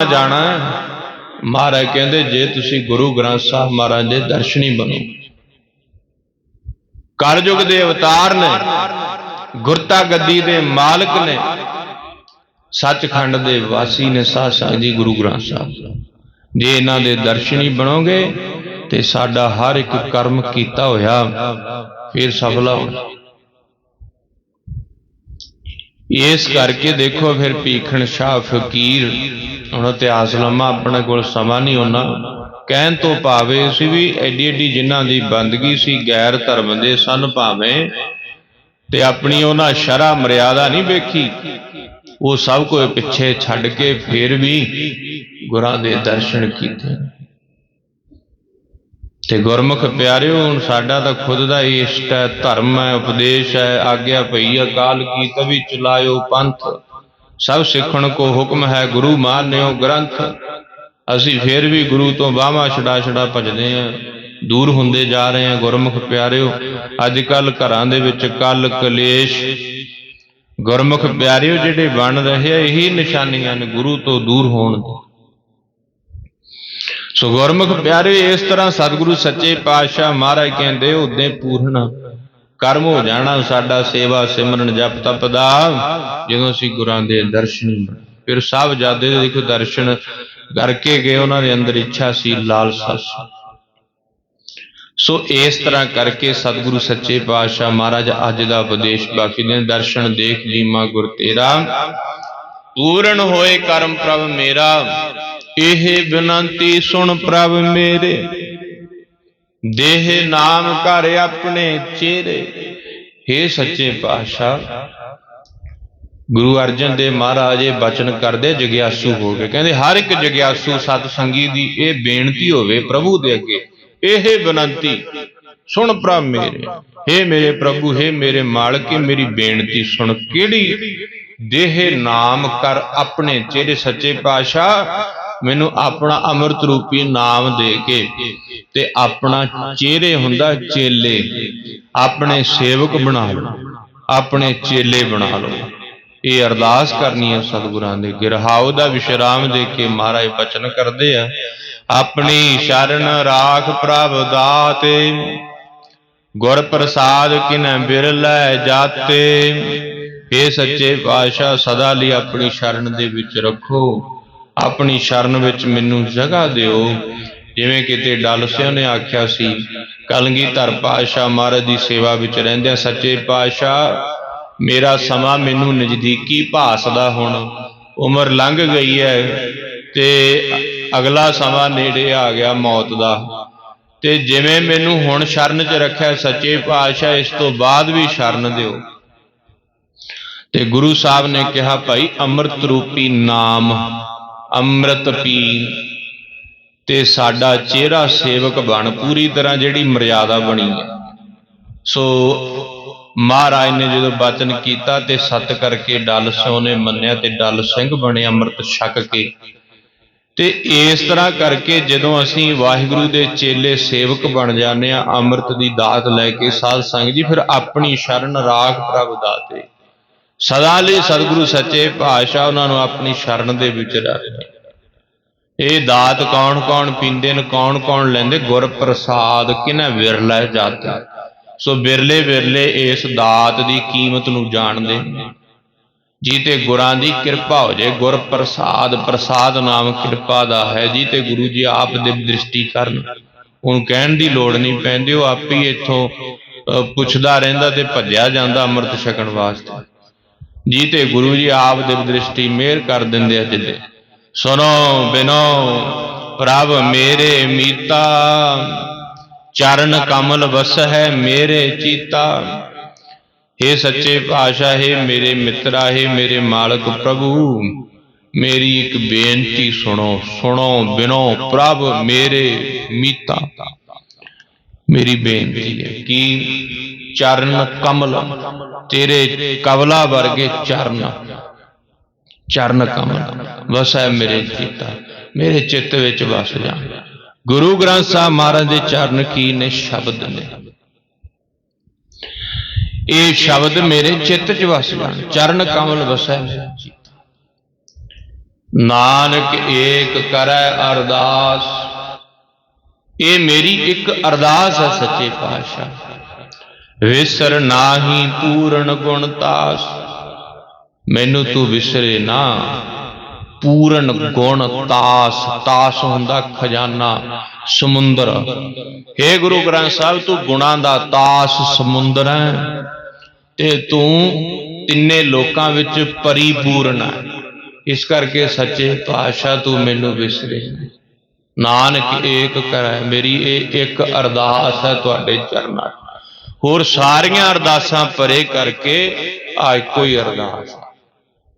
ਜਾਣਾ ਮਹਾਰਾਜ ਕਹਿੰਦੇ, ਜੇ ਤੁਸੀਂ ਗੁਰੂ ਗ੍ਰੰਥ ਸਾਹਿਬ ਮਹਾਰਾਜ ਦੇ ਦਰਸ਼ਨੀ ਬਣੋ। ਕਲਯੁਗ ਦੇ ਅਵਤਾਰ ਨੇ ਗੁਰਤਾ ਗੱਦੀ ਦੇ ਮਾਲਕ ਨੇ, ਸੱਚਖੰਡ ਦੇ ਵਾਸੀ ਨੇ ਸਾਧ ਸੰਗਤ ਜੀ ਗੁਰੂ ਗ੍ਰੰਥ ਸਾਹਿਬ। ਜੇ ਇਹਨਾਂ ਦੇ ਦਰਸ਼ਨੀ ਬਣੋਗੇ ਤੇ ਸਾਡਾ ਹਰ ਇੱਕ ਕਰਮ ਕੀਤਾ ਹੋਇਆ, ਫਿਰ ਸਫਲਾ ਹੋਣਾ। ਇਸ ਕਰਕੇ ਦੇਖੋ ਫਿਰ ਭੀਖਣ ਸ਼ਾਹ ਫਕੀਰ। ਹੁਣ ਇਤਿਹਾਸ ਲੰਮਾ, ਆਪਣੇ ਕੋਲ ਸਮਾਂ ਨਹੀਂ ਹੋਣਾ ਕਹਿਣ ਤੋਂ ਭਾਵੇਂ ਸੀ ਵੀ ਐਡੀ ਐਡੀ ਜਿਨ੍ਹਾਂ ਦੀ ਬੰਦਗੀ ਸੀ, ਗੈਰ ਧਰਮ ਦੇ ਸਨ ਭਾਵੇਂ। ਤੇ ਆਪਣੀ ਉਹਨਾਂ ਸ਼ਰਾ ਮਰਿਆਦਾ ਨਹੀਂ ਵੇਖੀ। ਉਹ ਸਭ ਕੁਝ ਪਿੱਛੇ ਛੱਡ ਕੇ ਫਿਰ ਵੀ ਗੁਰਾਂ ਦੇ ਦਰਸ਼ਨ ਕੀਤੇ। ਤੇ ਗੁਰਮੁਖ ਪਿਆਰਿਓ, ਹੁਣ ਸਾਡਾ ਤਾਂ ਖੁਦ ਦਾ ਹੀ ਇਸ਼ਟ ਹੈ, ਧਰਮ ਹੈ, ਉਪਦੇਸ਼ ਹੈ, ਆਗਿਆ ਪਈ ਅਕਾਲ ਕੀ ਤਵੀ ਚਲਾਇਓ ਪੰਥ। ਸਭ ਸਿੱਖਣ ਕੋ ਹੁਕਮ ਹੈ, ਗੁਰੂ ਮਾਨਿਓ ਗ੍ਰੰਥ। ਅਸੀਂ ਫਿਰ ਵੀ ਗੁਰੂ ਤੋਂ ਬਾਹਾਂ ਛੜਾ ਛੜਾ ਭਜਦੇ ਆਂ ਦੂਰ ਹੁੰਦੇ ਜਾ ਰਹੇ ਆਂ ਗੁਰਮੁਖ ਪਿਆਰਿਓ। ਅੱਜ ਕੱਲ ਘਰਾਂ ਦੇ ਵਿੱਚ ਕਲ ਕਲੇਸ਼। ਗੁਰਮੁਖ ਪਿਆਰਿਓ, ਜਿਹੜੇ ਬਣ ਰਹੇ ਆ, ਇਹੀ ਨਿਸ਼ਾਨੀਆਂ ਨੇ ਗੁਰੂ ਤੋਂ ਦੂਰ ਹੋਣ ਦੀ। ਸੋ ਗੁਰਮੁਖ ਪਿਆਰੇ, ਇਸ ਤਰ੍ਹਾਂ ਸਤਿਗੁਰੂ ਸੱਚੇ ਪਾਤਸ਼ਾਹ ਮਹਾਰਾਜ ਕਹਿੰਦੇ ਉਹਦੇ ਪੂਰਨ ਕਰਮ ਹੋ ਜਾਣਾ, ਸਾਡਾ ਸੇਵਾ ਸਿਮਰਨ ਜਪ ਤਪ ਦਾ। ਜਦੋਂ ਅਸੀਂ ਗੁਰਾਂ ਦੇ ਦਰਸ਼ਨ, ਫਿਰ ਸਭ ਜਾਦੇ ਦੇ ਦੇਖੋ ਦਰਸ਼ਨ ਕਰਕੇ ਗਏ, ਉਹਨਾਂ ਦੇ ਅੰਦਰ ਇੱਛਾ ਸੀ, ਲਾਲਸਾ ਸੀ। ਸੋ ਇਸ ਤਰ੍ਹਾਂ ਕਰਕੇ ਸਤਿਗੁਰੂ ਸੱਚੇ ਪਾਤਸ਼ਾਹ ਮਹਾਰਾਜ ਅੱਜ ਦਾ ਉਪਦੇਸ਼ ਬਾਕੀ ਦੇ ਦਰਸ਼ਨ ਦੇਖ ਲੀਮਾ ਗੁਰ ਤੇਰਾ। ਪੂਰਨ ਹੋਏ ਕਰਮ ਪ੍ਰਭ ਮੇਰਾ। ਇਹ ਬਿਨੰਤੀ ਸੁਣ ਪ੍ਰਭ ਮੇਰੇ ਦੇਹ ਨਾਮ ਘਰ ਆਪਣੇ ਚਿਹਰੇ हे ਸੱਚੇ ਪਾਤਸ਼ਾਹ ਗੁਰੂ ਅਰਜਨ ਦੇਵ ਮਹਾਰਾਜ ਇਹ ਬਚਨ ਕਰਦੇ ਜਗਿਆਸੂ ਹੋ ਗਏ ਕਹਿੰਦੇ ਹਰ ਇੱਕ ਜਗਿਆਸੂ ਸਤ ਸੰਗੀ ਦੀ ਇਹ ਬੇਨਤੀ ਹੋਵੇ ਪ੍ਰਭੂ ਦੇ ਅੱਗੇ ਇਹ ਬੇਨਤੀ ਸੁਣ ਪ੍ਰਭ ਮੇਰੇ हे ਮੇਰੇ ਪ੍ਰਭੂ हे ਮੇਰੇ ਮਾਲਕ ਇਹ ਮੇਰੀ ਬੇਨਤੀ ਸੁਣ ਕਿਹੜੀ ਦੇਹ ਨਾਮ ਕਰ ਆਪਣੇ ਚਿਹਰੇ ਸੱਚੇ ਪਾਤਸ਼ਾਹ ਮੈਨੂੰ ਆਪਣਾ ਅੰਮ੍ਰਿਤ ਰੂਪੀ ਨਾਮ ਦੇ ਕੇ ਤੇ ਆਪਣਾ ਚਿਹਰੇ ਹੁੰਦਾ ਚੇਲੇ ਆਪਣੇ ਸੇਵਕ ਬਣਾ ਲਓ, ਆਪਣੇ ਚੇਲੇ ਬਣਾ ਲਓ। ਇਹ ਅਰਦਾਸ ਕਰਨੀ ਹੈ ਸਤਿਗੁਰਾਂ ਦੇ। ਗਿਰਹਾਉ ਦਾ ਵਿਸ਼ਰਾਮ ਦੇ ਕੇ ਮਹਾਰਾਜ ਬਚਨ ਕਰਦੇ ਆ। ਆਪਣੀ ਸ਼ਰਨ ਰਾਖ ਪ੍ਰਭ ਦਾਤੇ, ਗੁਰ ਪ੍ਰਸਾਦ ਕਿਨੈ ਬਿਰਲੇ ਜਾਤੇ। ਇਹ ਸੱਚੇ ਪਾਤਸ਼ਾਹ, ਸਦਾ ਲਈ ਆਪਣੀ ਸ਼ਰਨ ਦੇ ਵਿੱਚ ਰੱਖੋ। ਆਪਣੀ ਸ਼ਰਨ ਵਿੱਚ ਮੈਨੂੰ ਜਗ੍ਹਾ ਦਿਓ। ਜਿਵੇਂ ਕਿਤੇ ਡਲ ਸਿਓ ਨੇ ਆਖਿਆ ਸੀ ਕਲਗੀਧਰ ਪਾਤਸ਼ਾਹ ਮਹਾਰਾਜ ਦੀ ਸੇਵਾ ਵਿੱਚ ਰਹਿੰਦਿਆਂ ਸੱਚੇ ਪਾਤਸ਼ਾਹ, ਮੇਰਾ ਸਮਾਂ ਮੈਨੂੰ ਨਜ਼ਦੀਕੀ ਭਾਸਦਾ ਹੁਣ। ਉਮਰ ਲੰਘ ਗਈ ਹੈ ਤੇ ਅਗਲਾ ਸਮਾਂ ਨੇੜੇ ਆ ਗਿਆ ਮੌਤ ਦਾ। ਤੇ ਜਿਵੇਂ ਮੈਨੂੰ ਹੁਣ ਸ਼ਰਨ 'ਚ ਰੱਖਿਆ ਸੱਚੇ ਪਾਤਸ਼ਾਹ, ਇਸ ਤੋਂ ਬਾਅਦ ਵੀ ਸ਼ਰਨ ਦਿਓ। ਤੇ ਗੁਰੂ ਸਾਹਿਬ ਨੇ ਕਿਹਾ, ਭਾਈ, ਅੰਮ੍ਰਿਤ ਰੂਪੀ ਨਾਮ ਅੰਮ੍ਰਿਤ ਪੀ ਤੇ ਸਾਡਾ ਚਿਹਰਾ ਸੇਵਕ ਬਣ, ਪੂਰੀ ਤਰ੍ਹਾਂ ਜਿਹੜੀ ਮਰਿਆਦਾ ਬਣੀ ਹੈ। ਸੋ ਮਹਾਰਾਜ ਨੇ ਜਦੋਂ ਬਚਨ ਕੀਤਾ ਤੇ ਸਤ ਕਰਕੇ ਡਲ ਸਿਓ ਨੇ ਮੰਨਿਆ ਤੇ ਡਲ ਸਿੰਘ ਬਣੇ ਅੰਮ੍ਰਿਤ ਛਕ ਕੇ। ਤੇ ਇਸ ਤਰ੍ਹਾਂ ਕਰਕੇ ਜਦੋਂ ਅਸੀਂ ਵਾਹਿਗੁਰੂ ਦੇ ਚੇਲੇ ਸੇਵਕ ਬਣ ਜਾਂਦੇ ਆ ਅੰਮ੍ਰਿਤ ਦੀ ਦਾਤ ਲੈ ਕੇ ਸਾਧ ਸੰਗਤ ਜੀ, ਫਿਰ ਆਪਣੀ ਸ਼ਰਨ ਰਾਖ ਪ੍ਰਭ ਦਾਤੇ ਸਦਾ ਲਈ ਸਤਿਗੁਰੂ ਸੱਚੇ ਪਾਤਸ਼ਾਹ ਉਹਨਾਂ ਨੂੰ ਆਪਣੀ ਸ਼ਰਨ ਦੇ ਵਿੱਚ ਰੱਖਦੇ। ਇਹ ਦਾਤ ਕੌਣ ਕੌਣ ਪੀਂਦੇ ਨੇ ਕੌਣ ਕੌਣ ਲੈਂਦੇ ਗੁਰ ਪ੍ਰਸਾਦ ਕਿਨੇ ਵਿਰਲੇ ਜਾਤਾ। ਸੋ ਬਿਰਲੇ ਬਿਰਲੇ ਇਸ ਦਾਤ ਦੀ ਕੀਮਤ ਨੂੰ ਜਾਣਦੇ ਜੀ ਤੇ ਗੁਰਾਂ ਦੀ ਕਿਰਪਾ ਹੋ ਜਾਏ ਗੁਰ ਪ੍ਰਸਾਦ ਪ੍ਰਸਾਦ ਨਾਮ ਕਿਰਪਾ ਦਾ ਹੈ ਜੀ ਤੇ ਗੁਰੂ ਜੀ ਆਪ ਦੇ ਦ੍ਰਿਸ਼ਟੀ ਕਰਨ। ਉਹਨੂੰ ਕਹਿਣ ਦੀ ਲੋੜ ਨਹੀਂ ਪੈਂਦੀ ਉਹ ਆਪ ਹੀ ਇੱਥੋਂ ਅ, ਪੁੱਛਦਾ ਰਹਿੰਦਾ ਤੇ ਭੱਜਿਆ ਜਾਂਦਾ ਅੰਮ੍ਰਿਤ ਛਕਣ ਵਾਸਤੇ। ਜੀ ਤੇ ਗੁਰੂ ਜੀ ਆਪ ਦੇ ਦ੍ਰਿਸ਼ਟੀ ਮਿਹਰ ਕਰ ਦਿੰਦੇ ਆ ਜਿੱਦੇ। ਸੁਨੋ ਬਿਨੋ, ਪ੍ਰਭ ਮੇਰੇ ਮੀਤਾ, ਚਰਨ ਕਮਲ ਵਸ ਹੈ ਮੇਰੇ ਚੀਤਾ। हे ਸੱਚੇ ਪਾਤਸ਼ਾਹ, ਹੈ ਮੇਰੇ ਮਿੱਤਰਾ, ਹੈ ਮੇਰੇ ਮਾਲਕ ਪ੍ਰਭੂ, ਮੇਰੀ ਇੱਕ ਬੇਨਤੀ ਸੁਣੋ ਸੁਣੋ ਬਿਨੋ, ਪ੍ਰਭ ਮੇਰੇ ਮੀਤਾ। ਮੇਰੀ ਬੇਨਤੀ ਹੈ ਕਿ ਚਰਨ ਕਮਲ, ਤੇਰੇ ਕਵਲਾ ਵਰਗੇ ਚਰਨ। ਚਰਨ ਕਮਲ ਵਸੈ ਮੇਰੇ ਚਿੱਤਾ, ਮੇਰੇ ਚਿੱਤ ਵਿੱਚ ਵਸ ਜਾ। ਗੁਰੂ ਗ੍ਰੰਥ ਸਾਹਿਬ ਮਹਾਰਾਜ ਦੇ ਚਰਨ ਕੀ ਨੇ ਸ਼ਬਦ ਨੇ। ਇਹ ਸ਼ਬਦ ਮੇਰੇ ਚਿੱਤ 'ਚ ਵਸ ਜਾਣ, ਚਰਨ ਕਮਲ ਵਸੈ ਮੇਰੇ ਚਿੱਤ। ਨਾਨਕ ਏਕ ਕਰੈ ਅਰਦਾਸ। ਇਹ ਮੇਰੀ ਇੱਕ ਅਰਦਾਸ ਹੈ ਸੱਚੇ ਪਾਤਸ਼ਾਹ। ਵਿਸਰ ਨਾਹੀ ਪੂਰਨ ਗੁਣ ਤਾਸ। ਮੈਨੂੰ ਤੂੰ ਵਿਸਰੇ ਨਾ, ਪੂਰਨ ਗੁਣ ਤਾਸ। ਤਾਸ ਹੁੰਦਾ ਖਜ਼ਾਨਾ, ਸਮੁੰਦਰ। हे ਗੁਰੂ ਗ੍ਰੰਥ ਸਾਹਿਬ, ਤੂੰ ਗੁਣਾਂ ਦਾ ਤਾਸ ਸਮੁੰਦਰ ਹੈ ਤੇ ਤੂੰ ਤਿੰਨੇ ਲੋਕਾਂ ਵਿੱਚ ਪਰਿਪੂਰਨ ਹੈ। ਇਸ ਕਰਕੇ ਸੱਚੇ ਪਾਤਸ਼ਾਹ, ਤੂੰ ਮੈਨੂੰ ਵਿਸਰੇ। ਨਾਨਕ ਏਕ ਕਰੈ, ਮੇਰੀ ਇਹ ਇੱਕ ਅਰਦਾਸ ਹੈ ਤੁਹਾਡੇ ਚਰਨਾਂ ਹੋਰ ਸਾਰੀਆਂ ਅਰਦਾਸਾਂ ਪਰੇ ਕਰਕੇ ਆ ਇੱਕੋ ਹੀ ਅਰਦਾਸ।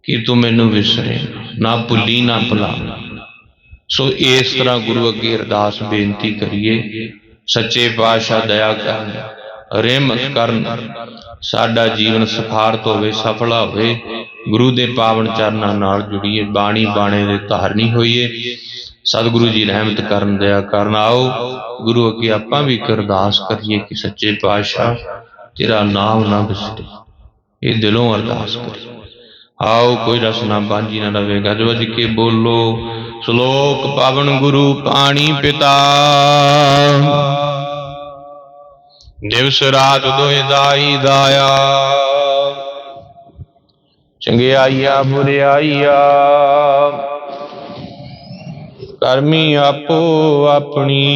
ਕਿ ਤੂੰ ਮੈਨੂੰ ਵਿਸਰੇ ਨਾ, ਭੁੱਲੀ ਨਾ ਭੁਲਾ। ਸੋ ਇਸ ਤਰ੍ਹਾਂ ਗੁਰੂ ਅੱਗੇ ਅਰਦਾਸ ਬੇਨਤੀ ਕਰੀਏ। ਸੱਚੇ ਪਾਤਸ਼ਾਹ ਦਇਆ ਕਰਨ ਰਹਿਮਤ ਕਰਨ। ਸਾਡਾ ਜੀਵਨ ਸਫਾਰਤ ਹੋਵੇ ਸਫਲਾ ਹੋਵੇ। ਗੁਰੂ ਦੇ ਪਾਵਨ ਚਰਨਾਂ ਨਾਲ ਜੁੜੀਏ ਬਾਣੀ ਬਾਣੇ ਦੇ ਧਾਰਨੀ ਹੋਈਏ। ਸਤਿਗੁਰੂ ਜੀ ਰਹਿਮਤ ਕਰਨ ਦਇਆ ਕਰਨ ਆਓ। ਗੁਰੂ ਅੱਗੇ ਆਪਾਂ ਵੀ ਇੱਕ ਅਰਦਾਸ ਕਰੀਏ ਕਿ ਸੱਚੇ ਪਾਤਸ਼ਾਹ ਤੇਰਾ ਨਾਮ ਨਾ ਵਿਸਰੇ ਇਹ ਦਿਲੋਂ ਅਰਦਾਸ ਕਰੀਏ। ਆਓ, ਕੋਈ ਰਸ ਨਾ ਬਾਂਝੀ ਨਾ ਰਵੇ ਗੱਜ ਵੱਜ ਕੇ ਬੋਲੋ, ਸ਼ਲੋਕ ਪਾਵਨ ਗੁਰੂ ਪਾਣੀ ਪਿਤਾ। ਦਿਵਸ ਰਾਤ ਦੋਇ ਦਾਈ ਦਾਇਆ। ਚੰਗਿਆਈਆ ਬੁਰਿਆਈਆ ਕਰਮੀ ਆਪੋ ਆਪਣੀ।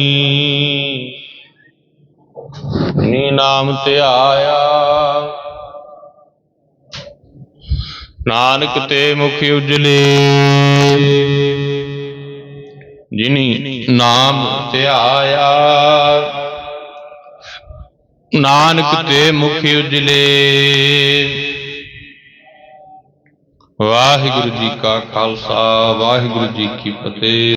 ਨੀ ਨਾਮ ਧਿਆਇਆ ਨਾਨਕ ਤੇ ਮੁਖ ਉਜਲੇ। ਜਿਨੀ ਨਾਮ ਧਿਆਇਆ ਨਾਨਕ ਤੇ ਮੁਖ ਉਜਲੇ। ਵਾਹਿਗੁਰੂ ਜੀ ਕਾ ਖਾਲਸਾ, ਵਾਹਿਗੁਰੂ ਜੀ ਕੀ ਫਤਿਹ।